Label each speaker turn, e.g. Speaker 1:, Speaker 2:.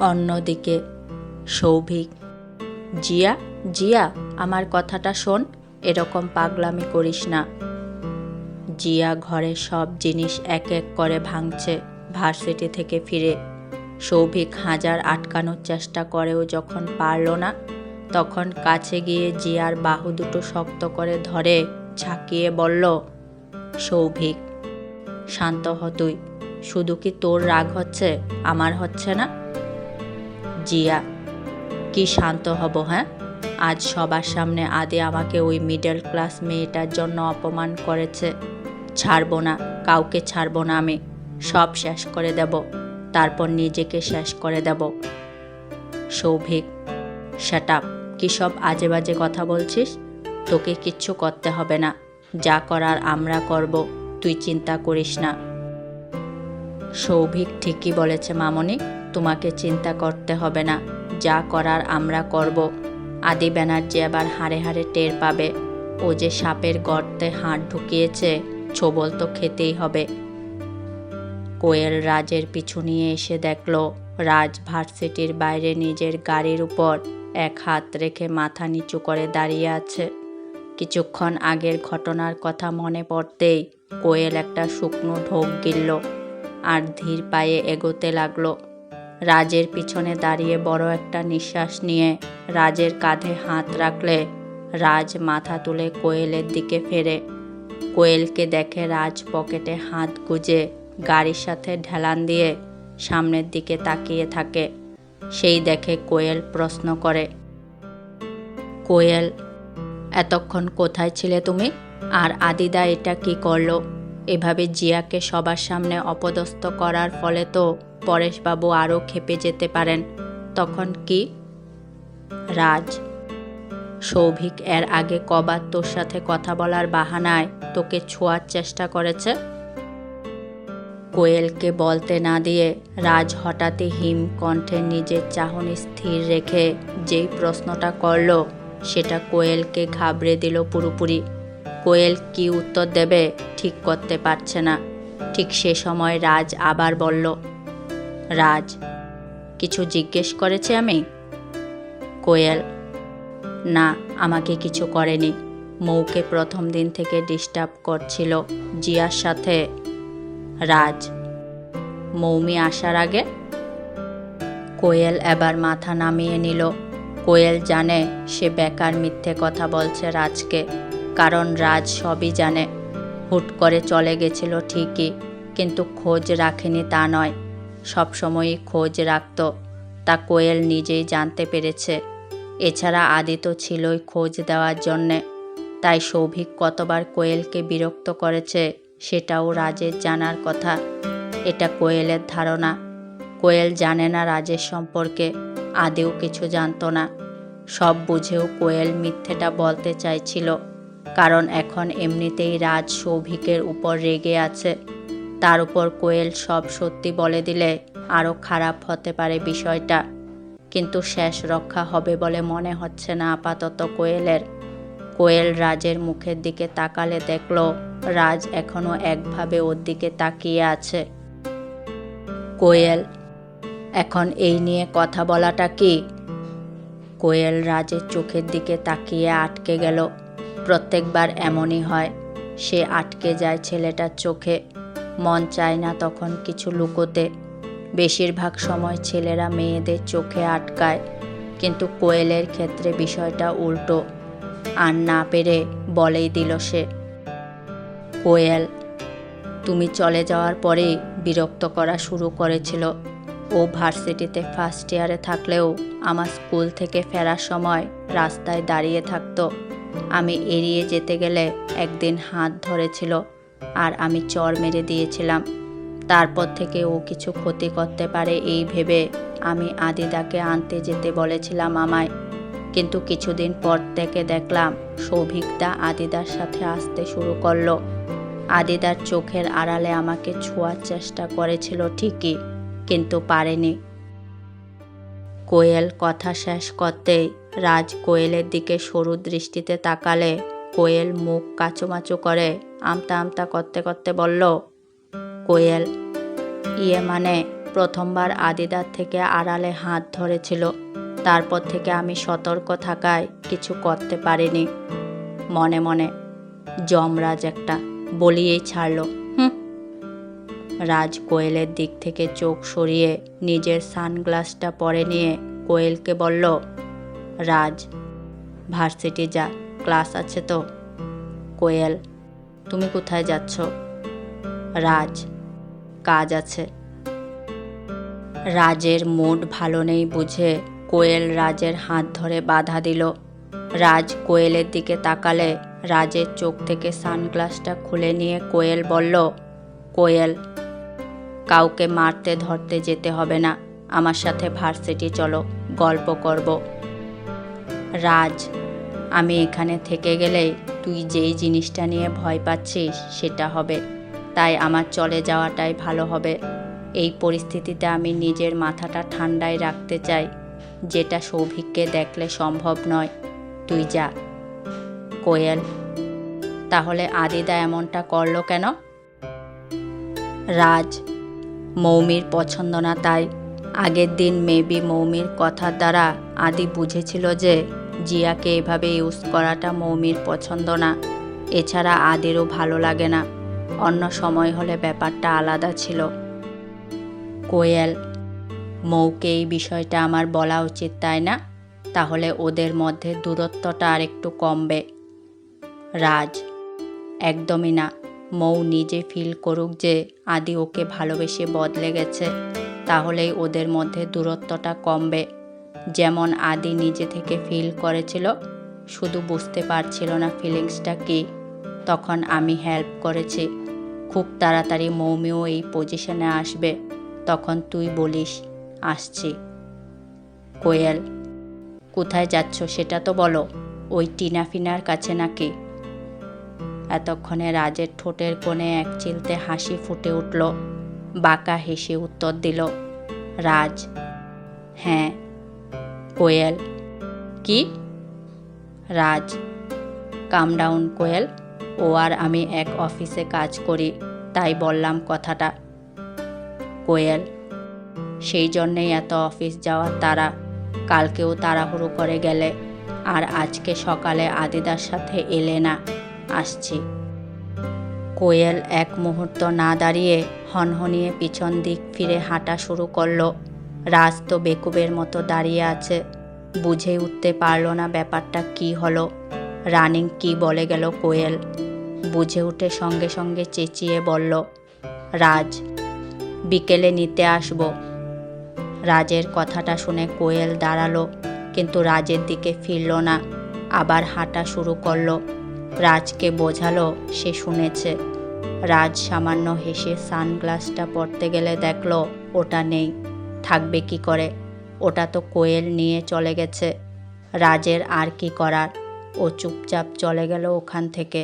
Speaker 1: অন্যদিকে, সৌভিক, জিয়া জিয়া, আমার কথাটা শোন, এরকম পাগলামি করিস না। জিয়া ঘরে সব জিনিস এক এক করে ভাঙছে ভার্সিটি থেকে ফিরে। সৌভিক হাজার আটকানোর চেষ্টা করেও যখন পারল না, তখন কাছে গিয়ে জিয়ার বাহু দুটো শক্ত করে ধরে ঝাঁকিয়ে বলল, সৌভিক, শান্ত হ তুই। শুধু কি তোর রাগ হচ্ছে, আমার হচ্ছে না? জিয়া, কি শান্ত হব হ্যাঁ? আজ সবার সামনে আদি আমাকে ওই মিডল ক্লাস মেয়েটার জন্য অপমান করেছে। ছাড়বো না, কাউকে ছাড়বো না আমি। সব শেষ করে দেব, তারপর নিজেকে শেষ করে দেব। সৌভিক শাট আপ কী সব আজে বাজে কথা বলছিস? তোকে কিচ্ছু করতে হবে না। যা করার আমরা করব, তুই চিন্তা করিস না। সৌভিক ঠিকই বলেছে মামনি। তোমাকে চিন্তা করতে হবে না, যা করার আমরা করব। আদি ব্যানার্জি আবার হাড়ে হাড়ে টের পাবে। ও যে সাপের গর্তে হাড় ঢুকিয়েছে, ছোবল তো খেতেই হবে। কোয়েল রাজের পিছু নিয়ে এসে দেখল, রাজ ভার্সিটির বাইরে নিজের গাড়ির উপর এক হাত রেখে মাথা নিচু করে দাঁড়িয়ে আছে। কিছুক্ষণ আগের ঘটনার কথা মনে পড়তেই কোয়েল একটা শুকনো ঢোক গিলল, আর ধীর পায়ে এগোতে লাগল। রাজের পিছনে দাঁড়িয়ে বড় একটা নিঃশ্বাস নিয়ে রাজের কাঁধে হাত রাখলে রাজ মাথা তুলে কোয়েলের দিকে ফেরে। কোয়েলকে দেখে রাজ পকেটে হাত গুজে গাড়ির সাথে ঢেলান দিয়ে সামনের দিকে তাকিয়ে থাকে। সেই দেখে কোয়েল প্রশ্ন করে, কোয়েল, এতক্ষণ কোথায় ছিলে তুমি? আর আদিদা এটা কি করল? এভাবে জিয়াকে সবার সামনে অপদস্থ করার ফলে তো পরেশবাবু আরও খেপে যেতে পারেন, তখন কি? রাজ, সৌভিক এর আগে কবার তোর সাথে কথা বলার বাহানায় তোকে ছোঁয়ার চেষ্টা করেছে? কোয়েলকে বলতে না দিয়ে রাজ হঠাৎই হিম কণ্ঠে নিজের চাহনি স্থির রেখে যেই প্রশ্নটা করল, সেটা কোয়েলকে ঘাবড়ে দিল পুরোপুরি। কোয়েল কি উত্তর দেবে ঠিক করতে পারছে না। ঠিক সে সময় রাজ আবার বলল রাজ, কিছু জিজ্ঞেস করেছে আমি? কোয়েল, না, আমাকে কিছু করেনি। মৌকে প্রথম দিন থেকে ডিস্টার্ব করছিল জিয়ার সাথে। রাজ, মৌমি আসার আগে? কোয়েল এবার মাথা নামিয়ে নিল। কোয়েল জানে সে বেকার মিথ্যে কথা বলছে রাজকে, কারণ রাজ সবই জানে। হুট করে চলে গেছিল ঠিকই, কিন্তু খোঁজ রাখেনি তা নয়। সবসময়ই খোঁজ রাখত। তা কোয়েল নিজেই জানতে পেরেছে। এছাড়া আদি তো ছিলই খোঁজ দেওয়ার জন্যে। তাই সৌভিক কতবার কোয়েলকে বিরক্ত করেছে, সেটাও রাজের জানার কথা। এটা কোয়েলের ধারণা। কোয়েল জানে না রাজের সম্পর্কে, আদেও কিছু জানতো না। সব বুঝেও কোয়েল মিথ্যেটা বলতে চাইছিল। কারণ এখন এমনিতেই রাজ সৌভিকের উপর রেগে আছে। তার উপর কোয়েল সব সত্যি বলে দিলে আরও খারাপ হতে পারে বিষয়টা। কিন্তু শেষ রক্ষা হবে বলে মনে হচ্ছে না আপাতত কোয়েলের। কোয়েল রাজের মুখের দিকে তাকালে দেখল, রাজ এখনও একভাবে ওর দিকে তাকিয়ে আছে। কোয়েল, এখন এই নিয়ে কথা বলাটা কি? কোয়েল রাজের চোখের দিকে তাকিয়ে আটকে গেল। প্রত্যেকবার এমনই হয়, সে আটকে যায় ছেলেটার চোখে। মন চায় না তখন কিছু লুকোতে। বেশিরভাগ সময় ছেলেরা মেয়েদের চোখে আটকায়, কিন্তু কোয়েলের ক্ষেত্রে বিষয়টা উল্টো। আর না পেরে বলেই দিল সে, কোয়েল, তুমি চলে যাওয়ার পরেই বিরক্ত করা শুরু করেছিল। ও ভার্সিটিতে ফার্স্ট ইয়ারে থাকলেও আমার স্কুল থেকে ফেরার সময় রাস্তায় দাঁড়িয়ে থাকতো। আমি এড়িয়ে যেতে গেলে একদিন হাত ধরেছিল। আর আমি চর মেরে দিয়েছিলাম। তারপর থেকে ও কিছু ক্ষতি করতে পারে এই ভেবে আমি আদিদাকে আনতে যেতে বলেছিলাম আমায়। কিন্তু কিছুদিন পর থেকে দেখলাম সৌভিকদা আদিদার সাথে আসতে শুরু করল। আদিদার চোখের আড়ালে আমাকে ছোঁয়ার চেষ্টা করেছিল ঠিকই, কিন্তু পারেনি। কোয়েল কথা শেষ করতেই রাজ কোয়েলের দিকে সরু দৃষ্টিতে তাকালে কোয়েল মুখ কাচুমাচু করে আমতা আমতা করতে করতে বলল, কোয়েল ইয়ে মানে প্রথমবার আদিদার থেকে আড়ালে হাত ধরেছিল। তারপর থেকে আমি সতর্ক থাকায় কিছু করতে পারিনি। মনে মনে যমরাজ একটা বলিয়েই ছাড়লো হুম রাজ কোয়েলের দিক থেকে চোখ সরিয়ে নিজের সানগ্লাসটা পরে নিয়ে কোয়েলকে বলল, রাজ, ভার্সিটি যা, ক্লাস আছে তো? কোয়েল তুমি কোথায় যাচ্ছ? রাজ, কাজ আছে। রাজের মুড ভালো নেই বুঝে কোয়েল রাজের হাত ধরে বাধা দিল। রাজ কোয়েলের দিকে তাকালে রাজের চোখ থেকে সানগ্লাসটা খুলে নিয়ে কোয়েল বলল, কোয়েল, কাউকে মারতে ধরতে যেতে হবে না। আমার সাথে ভার্সিটি চলো, গল্প করব। রাজ আমি এখানে থেকে গেলেই তুই যেই জিনিসটা নিয়ে ভয় পাচ্ছিস সেটা হবে। তাই আমার চলে যাওয়াটাই ভালো হবে। এই পরিস্থিতিতে আমি নিজের মাথাটা ঠান্ডায় রাখতে চাই, যেটা সৌভিককে দেখলে সম্ভব নয়। তুই যা। কোয়েল, তাহলে আদিদা এমনটা করল কেন? রাজ, মৌমির পছন্দ না তাই। আগের দিন মেবি মৌমির কথার দ্বারা আদি বুঝেছিল যে জিয়াকে এভাবে ইউজ করাটা মৌমির পছন্দ না। এছাড়া আদিরও ভালো লাগে না। অন্য সময় হলে ব্যাপারটা আলাদা ছিল। কোয়েল, মৌকে এই বিষয়টা আমার বলা উচিত, তাই না? তাহলে ওদের মধ্যে দূরত্বটা আর একটু কমবে। রাজ, একদমই না। মৌ নিজে ফিল করুক যে আদি ওকে ভালোবেসে বদলে গেছে। তাহলেই ওদের মধ্যে দূরত্বটা কমবে। যেমন আদি নিজে থেকে ফিল করেছিল, শুধু বুঝতে পারছিল না ফিলিংসটা কী। তখন আমি হেল্প করেছি। খুব তাড়াতাড়ি মৌমিও এই পজিশনে আসবে। তখন তুই বলিস, আসছি। কোয়েল, কোথায় যাচ্ছ সেটা তো বলো। ওই টিনা ফিনার কাছে নাকি? এতক্ষণে রাজের ঠোঁটের কোণে এক চিলতে হাসি ফুটে উঠল। বাঁকা হেসে উত্তর দিল, রাজ। হ্যাঁ। কোয়েল। কি? রাজ। কাম ডাউন, কোয়েল। ও আর আমি এক অফিসে কাজ করি, তাই বললাম কথাটা। কোয়েল। সেই জন্যেই এত অফিস যাওয়ার তারা কালকেও তাড়াহুড়ো করে গেলে, আর আজকে সকালে আদিদার সাথে এলে না, আসছি। কোয়েল এক মুহূর্ত না দাঁড়িয়ে হনহনিয়ে পিছন দিক ফিরে হাঁটা শুরু করল। রাজ তো বেকুবের মতো দাঁড়িয়ে আছে। বুঝে উঠতে পারল না ব্যাপারটা কি হলো। রানিং কি বলে গেল কোয়েল। বুঝে উঠে সঙ্গে সঙ্গে চেঁচিয়ে বলল, রাজ, বিকেলে নিতে আসব। রাজের কথাটা শুনে কোয়েল দাঁড়াল, কিন্তু রাজের দিকে ফিরল না। আবার হাঁটা শুরু করল। রাজকে বোঝালো, সে শুনেছে। রাজ সামান্য হেসে সানগ্লাসটা পরতে গেলে দেখল, ওটা নেই। থাকবে কি করে? ওটা তো কোয়েল নিয়ে চলে গেছে। রাজের আর কি করার? ও চুপচাপ চলে গেল ওখান থেকে।